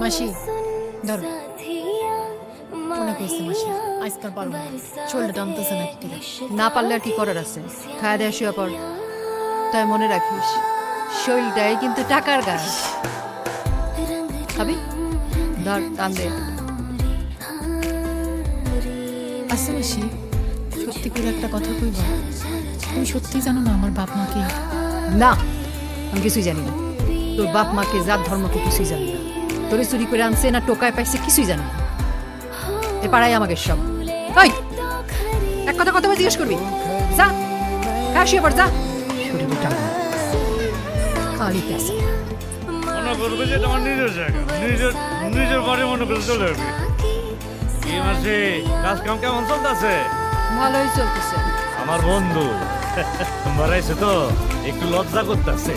মাসি ধরো। মনে করছে মাসি। আজকাল পারব শরীরটা টানতেছে না ঠিক না পারলে আর কি করার আছে? খায়া দেয়া শুয়ে পর তাই মনে রাখিস শরীরটাই কিন্তু টাকার গাছ। খাবি? ধর টান দে। আচ্ছা মাসি সত্যি করে একটা কথা কইবা? তুমি সত্যি জানো না আমার বাপ মাকে না আমি কিছুই জানি না। তোর বাপ মাকে জাত ধর্মকে কিছুই জানি না। তোরে চুরি করে আনছে না টোকায় পাইছে কিছুই জানি না। এ পাড়াই আমাকে সব। ওই এক কথা কথা জিজ্ঞেস করবি? যা যা। শরীরে টাকা খালি পেঁচা মনে করবে যে এটা নিজের জায়গা। নিজের নিজের বাড়ি মনে করে চলে আসবে। এই মাসে কাজ কাম কেমন চলতেছে? ভালোই চলতেছে। আমার বন্ধু। বাড়াইছে তো একটু লজ্জা করতেছে।